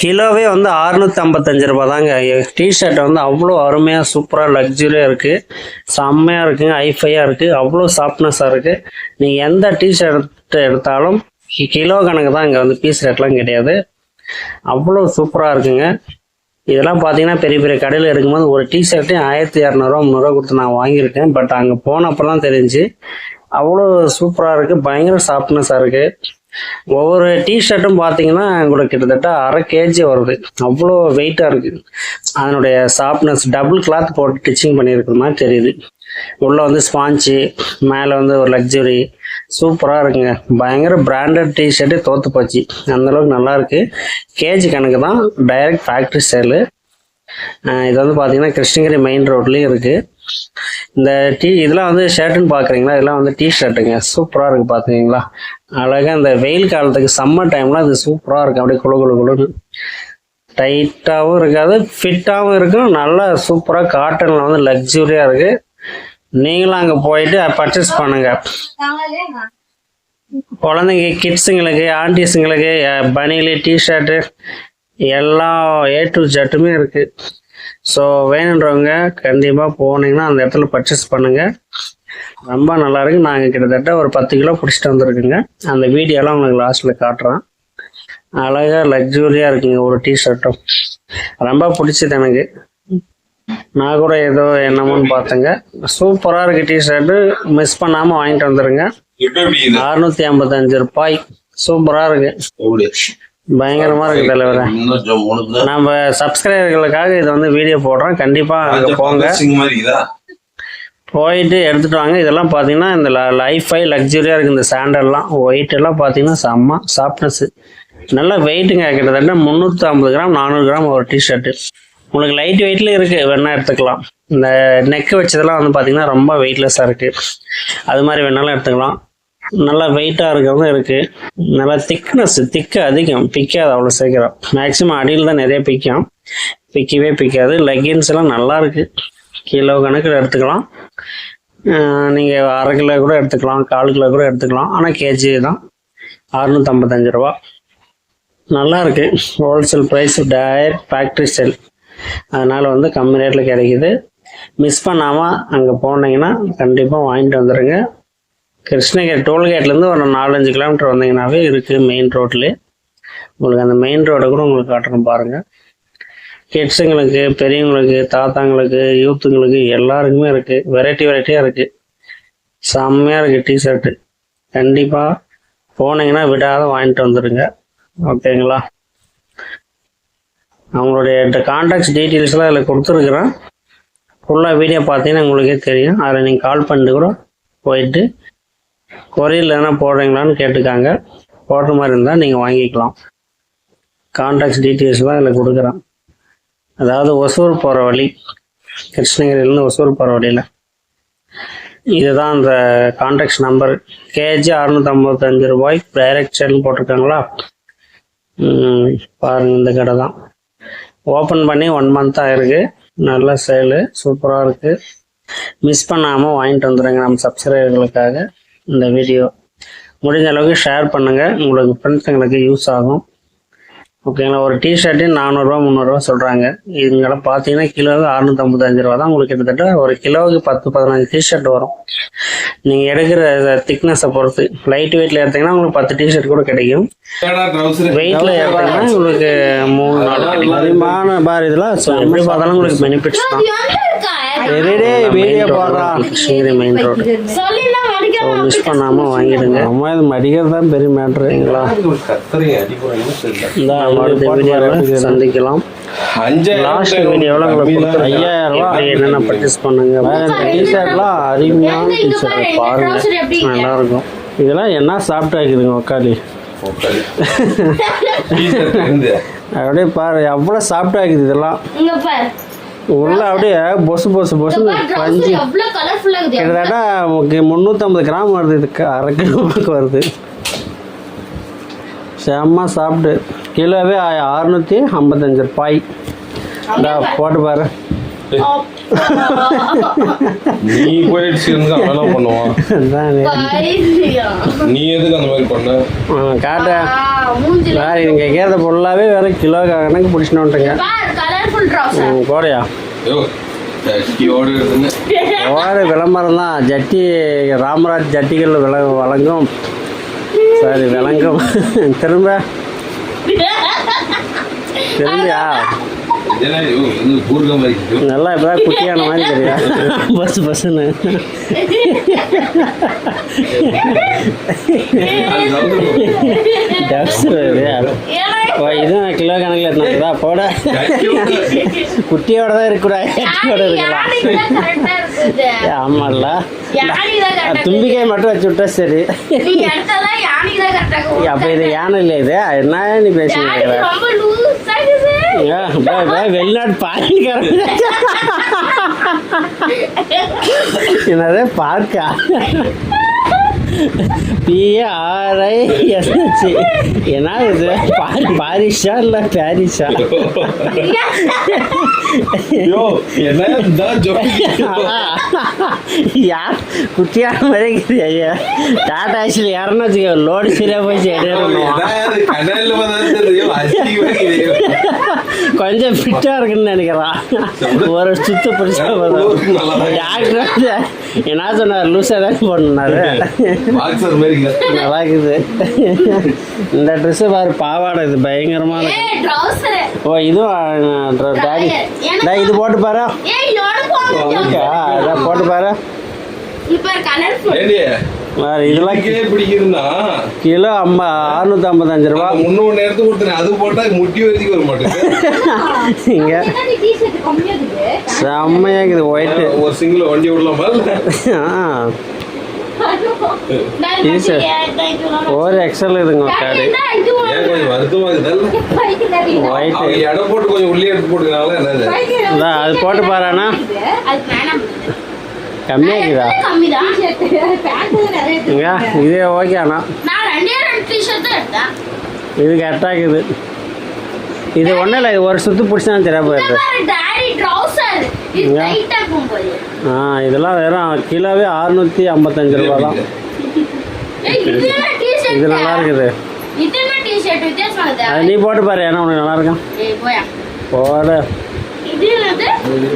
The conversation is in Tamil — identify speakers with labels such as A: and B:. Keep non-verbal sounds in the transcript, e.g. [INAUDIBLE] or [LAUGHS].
A: கிலோவே வந்து அறுநூத்தி ஐம்பத்தஞ்சு ரூபா தாங்க டிஷர்ட் வந்து அவ்வளோ அருமையாக சூப்பராக லக்ஸுரியாக இருக்குது செம்மையாக இருக்குங்க ஐஃபையாக இருக்குது அவ்வளோ சாஃப்ட்னஸாக இருக்குது நீங்கள் எந்த டிஷர்ட் எடுத்தாலும் கிலோ கணக்கு தான் இங்கே வந்து பீஸ் ரேட்லாம் கிடையாது. அவ்வளோ சூப்பராக இருக்குங்க. இதெல்லாம் பார்த்தீங்கன்னா பெரிய பெரிய கடையில் இருக்கும்போது ஒரு டிஷர்ட்டே ஆயிரத்தி இரநூறுவா முந்நூறுவா கொடுத்து நான் வாங்கியிருக்கேன். பட் அங்கே போனப்போ தான் தெரிஞ்சு அவ்வளோ சூப்பராக இருக்குது பயங்கர சாஃப்ட்னஸாக இருக்குது ஒவ்வொரு டிஷர்ட்டும் பார்த்தீங்கன்னா உங்களுக்கு கிட்டத்தட்ட அரை கேஜி வருது. அவ்வளோ வெயிட்டாக இருக்குது அதனுடைய சாஃப்ட்னஸ் டபுள் கிளாத் போட்டு டிச்சிங் பண்ணியிருக்கிற மாதிரி தெரியுது. உள்ளே வந்து ஸ்பாஞ்சு மேலே வந்து ஒரு லக்ஸுரி சூப்பராக இருக்குங்க. பயங்கர பிராண்டட் டிஷர்ட்டே தோற்று போச்சு. அந்தளவுக்கு நல்லாயிருக்கு கேஜி கணக்கு தான் டைரக்ட் ஃபேக்ட்ரி சேலு இது வந்து பார்த்தீங்கன்னா கிருஷ்ணகிரி மெயின் ரோட்லேயும் இருக்குது இந்த டீ இதெல்லாம் வந்து ஷர்ட்டுன்னு பார்க்குறீங்களா? இதெல்லாம் வந்து டீ ஷர்ட்டுங்க சூப்பராக இருக்குது பார்த்துக்கிங்களா? அழகாக இந்த வெயில் காலத்துக்கு சம்மர் டைம்லாம் அது சூப்பராக இருக்கும் அப்படியே குளு குளு குழு டைட்டாகவும் இருக்காது ஃபிட்டாகவும் இருக்கும். நல்லா சூப்பராக காட்டனில் வந்து லக்ஸுரியாக இருக்குது நீங்களும் அங்கே போயிட்டு பர்ச்சேஸ் பண்ணுங்கள் குழந்தைங்க கிட்ஸுங்களுக்கு ஆண்டிஸுங்களுக்கு பனியலு டிஷர்ட்டு எல்லாம் ஏ டு ஜட்டுமே இருக்குது ஸோ வேணுன்றவங்க கண்டிப்பாக போனீங்கன்னா அந்த இடத்துல பர்ச்சேஸ் பண்ணுங்கள் ரொம்ப நல்லா இருக்கு. நாங்கள் கிட்டத்தட்ட ஒரு பத்து கிலோ பிடிச்சிட்டு வந்திருக்குங்க. அந்த வீடியோலாம் உங்களுக்கு லாஸ்ட்டில் காட்டுறேன். அழகாக லக்ஸூரியாக இருக்குங்க ஒரு டிஷர்ட்டும் ரொம்ப பிடிச்சது எனக்கு. நான் கூட ஏதோ என்னமோன்னு பார்த்தேங்க. சூப்பராக இருக்கு டிஷர்ட்டு மிஸ் பண்ணாமல் வாங்கிட்டு வந்துருங்க. அறுநூத்தி ஐம்பத்தஞ்சு ரூபாய். சூப்பராக இருக்கு. பயங்கரமா இருக்கு தலைவரே. நம்ம சப்ஸ்கிரைபர்களுக்காக இதை வந்து வீடியோ போடுறோம். கண்டிப்பா அங்க போங்க. போயிட்டு எடுத்துகிட்டு வாங்க. இதெல்லாம் பார்த்தீங்கன்னா இந்த லைஃபை லக்ஸுரியாக இருக்குது இந்த சாண்டல்லாம் ஒயிட் எல்லாம் பார்த்தீங்கன்னா செம்ம சாஃப்ட்னஸ்ஸு நல்லா வெயிட்டுங்க கிட்டத்தட்ட முந்நூற்றி ஐம்பது கிராம் நானூறு கிராம் ஒரு டிஷர்ட்டு உங்களுக்கு லைட் வெயிட்லேயும் இருக்குது வேணால் எடுத்துக்கலாம். இந்த நெக் வச்சதெல்லாம் வந்து பார்த்தீங்கன்னா ரொம்ப வெயிட்லெஸ்ஸாக இருக்குது அது மாதிரி வேணாலும் எடுத்துக்கலாம். நல்லா வெயிட்டாக இருக்கிறது இருக்குது நல்லா திக்னஸ் திக்கு அதிகம். பிக்காது அவ்வளோ சீக்கிரம். மேக்ஸிமம் அடியில் தான் நிறைய பிக்கும். பிக்கவே பிக்காது. லெகின்ஸ் எல்லாம் நல்லா இருக்குது கிலோ கணக்கில் எடுத்துக்கலாம். நீங்கள் அரை கிலோ கூட எடுத்துக்கலாம் கால் கிலோ கூட எடுத்துக்கலாம். ஆனால் கேஜி தான். அறுநூத்தம்பத்தஞ்சு ரூபா. நல்லா இருக்கு. Wholesale price direct factory sale அதனால் வந்து கம்மி ரேட்டில் கிடைக்குது. மிஸ் பண்ணாமல் அங்கே போனீங்கன்னா கண்டிப்பாக வாங்கிட்டு வந்துடுங்க கிருஷ்ணகிரி டோல்கேட்லேருந்து ஒரு நாலஞ்சு கிலோமீட்டர் வந்தீங்கன்னாவே இருக்குது மெயின் ரோட்லேயே உங்களுக்கு அந்த மெயின் ரோடை கூட உங்களுக்கு காட்டணும் பாருங்கள் கிட்ஸுங்களுக்கு பெரியவங்களுக்கு தாத்தாங்களுக்கு யூத்துங்களுக்கு எல்லாருக்குமே இருக்குது வெரைட்டி வெரைட்டியாக இருக்குது செம்மையாக இருக்குது டிஷர்ட்டு கண்டிப்பாக போனீங்கன்னா விடாத வாங்கிட்டு வந்துடுங்க ஓகேங்களா அவங்களுடைய கான்டாக்ட்ஸ் டீட்டெயில்ஸ்லாம் அதில் கொடுத்துருக்குறேன். ஃபுல்லாக வீடியோ பார்த்தீங்கன்னா உங்களுக்கே தெரியும். அதில் நீங்கள் கால் பண்ணிட்டு கூட போயிட்டு கொரியரில் எதனா போடுறீங்களான்னு கேட்டுக்காங்க. போடுற மாதிரி இருந்தால் நீங்கள் வாங்கிக்கலாம். கான்டாக்ட்ஸ் டீட்டெயில்ஸ்லாம் இதில் கொடுக்குறேன். அதாவது ஒசூர் போகிற வழி கிருஷ்ணகிரியிலேருந்து ஒசூர் போகிற வழியில். இதுதான் அந்த கான்டாக்ட் நம்பர் கேஜி அறுநூத்தம்பத்தஞ்சு ரூபாய் டைரக்ட் சேல்னு போட்டிருக்காங்களா? பாருங்க இந்த கடை தான். ஓப்பன் பண்ணி ஒன் மந்த் ஆயிருக்கு நல்ல சேலு சூப்பராக இருக்குது மிஸ் பண்ணாமல் வாங்கிட்டு வந்துடுங்க நம்ம சப்ஸ்கிரைபர்களுக்காக இந்த வீடியோ முடிஞ்ச அளவுக்கு ஷேர் பண்ணுங்கள் உங்களுக்கு ஃப்ரெண்ட்ஸுங்களுக்கு யூஸ் ஆகும். ஓகேங்களா? ஒரு டிஷர்ட்டு நானூறுரூவா முந்நூறுரூவா சொல்கிறாங்க இதுங்கெல்லாம் பார்த்தீங்கன்னா கிலோவுக்கு அறுநூத்தம்பத்தஞ்சு ரூபா தான் உங்களுக்கு கிட்டத்தட்ட ஒரு கிலோவுக்கு பத்து பதினஞ்சு டிஷர்ட் வரும். நீங்கள் எடுக்கிற திக்னஸை பொறுத்து லைட் வெயிட்டில் எடுத்தீங்கன்னா உங்களுக்கு பத்து டிஷர்ட் கூட கிடைக்கும். வெயிட்டில் எடுத்தீங்கன்னா உங்களுக்கு மூணு நாலு கிடைக்கும். அதிகமான பார் இதெல்லாம் so எப்படி பார்த்தாலும் உங்களுக்கு பெனிஃபிட்ஸ் தான்.
B: வீடியோ போடுறான்
A: கிருஷ்ணகிரி மெயின் ரோடு மிஸ் பண்ணாமல் வாங்கிடுங்க.
B: அம்மா இது மடிக்கிறது தான் பெரிய மேட்ருங்களா
A: இந்த அடுத்த வீடியோவில் சந்திக்கலாம். லாஸ்ட் வீடியோவில் உங்களுக்கு
B: ஐயாயிரம்
A: என்னென்ன பர்ச்சேஸ் பண்ணுங்க.
B: டிஷர்ட்லாம் அருமையான டிஷர்ட்
A: பாருங்க நல்லா இருக்கும்
B: இதெல்லாம் என்ன சாப்பிட்டு உக்காளி? [LAUGHS] அப்படியே பாரு எவ்வளோ சாப்பிட்டு இதெல்லாம்?
C: இங்க பாரு.
B: உள்ள அப்படியே பொசு பொசு பொசு பஞ்சு.
C: எவ்வளவு கலர்ஃபுல்லா இருக்குது
B: கிட்டத்தட்ட முந்நூற்றம்பது கிராம் வருது இதுக்கு அரை கிலோவுக்கு வருது. செம்ம சாப்பிட்டு. கிலோவே அறுநூற்றி ஐம்பத்தஞ்சு ரூபாய். இந்தா போட்டு பாரு.
D: நீ போயிடுச்சு இருந்து அவன் பண்ணுவான்.
A: அதானே
D: நீ எதுக்கு அந்த மாதிரி பண்ண?
A: ஆ, காட்ட வேறு இங்கே கேட்குற பொருளாவே வெறும் கிலோ கணக்கு பிடிச்சின்னு வந்துட்டுங்க
B: கலர்ஃபுல் ட்ரௌசர்
A: ம், போறியா
D: ஐயோ சட்டியோடு இருந்துங்க
A: ஓடு விளம்பரம் தான். ஜட்டி ராமராஜ் ஜட்டிகள் விள வழங்கும். சரி விளங்கும். திரும்ப.
D: இருக்கு.
A: நல்லா இப்போதான் குட்டியான மாதிரி தெரியா பஸ் பஸ்ஸுன்னு. டப்ஸ் ஓ இதுவும் கிலோ கணக்கில் எடுத்துனா போட. குட்டியோட தான் இருக்கக்கூடாது குட்டியோட இருக்கலாம் ஆமாம்ல தும்பிக்கை மட்டும் வச்சு விட்டா சரி. அப்போ இது யானை இல்லை இது? என்ன நீ பேசுறீங்க வெளிநாட்டு பாலிக்காரன். என்னது? பார்க்கா? பிஆர்ஐ எஸ்ஹெச் என்ன இது? பாரி பாரிஷா இல்லை பாரிஷா? [LAUGHS]
D: என்ன.
A: யார் குட்டியான மாதிரி இருக்குது ஐயா. டாடா ஆக்சுவலி யாருன்னு வச்சுக்கோ லோடு
D: அசிங்கமா இருக்குது.
A: கொஞ்சம் ஃபிட்டாக இருக்குன்னு நினைக்கிறான். ஒரு சுத்து பிடிச்சா. டாக்டர் வந்து என்ன சொன்னார்? லூஸாக தான்
D: இருக்குது.
A: நல்லா இருக்குது. இந்த ட்ரெஸ்ஸு பாரு பாவாடை இது பயங்கரமாக இருக்கு. ஓ இதுவும் டாடி டா இது போட்டு பாரு. உனக்கா இதான் போட்டு பாரு. இதெல்லாம்
D: எனக்கே பிடிக்குதுன்னா,
A: கிலோ அம்மா அறுநூத்தி ஐம்பத்தஞ்சு ரூபா.
D: நான் முன்னூறு கொடுத்தேன். அது போட்டா முட்டி வரைக்கும் வர மாட்டேங்குது. [LAUGHS]
A: இங்கே. இருக்குது? ஒயிட்டு
D: ஒரு சிங்கிள் வண்டி விடலாமா.
A: ஒரு எக்ஸல் இதுங்க காடு
D: ஏன் கொஞ்சம் வருத்தமா இடம் போட்டு கொஞ்சம் உள்ளே எடுத்து போட்டுக்கனால என்னது?
A: அது போட்டு இருக்குதா? இதே ஓகே
B: எடுத்தேன்.
A: இது கரெக்டாக இருக்குது. இது ஒன்றும் இல்லை இது ஒரு சுத்து பிடிச்சா தெரியா போயிடுது ஆ இதெல்லாம் வெறும் கிலோவே அறுநூற்றி ஐம்பத்தஞ்சு ரூபா தான்?
B: இது
A: நல்லா இருக்குது
B: இது என்ன t-shirt? வித்தியாசமா
A: அது
B: இருக்குதா?
A: நீ போட்டு பாரு ஏன்னா உனக்கு நல்லா இருக்கும். போட
B: இது?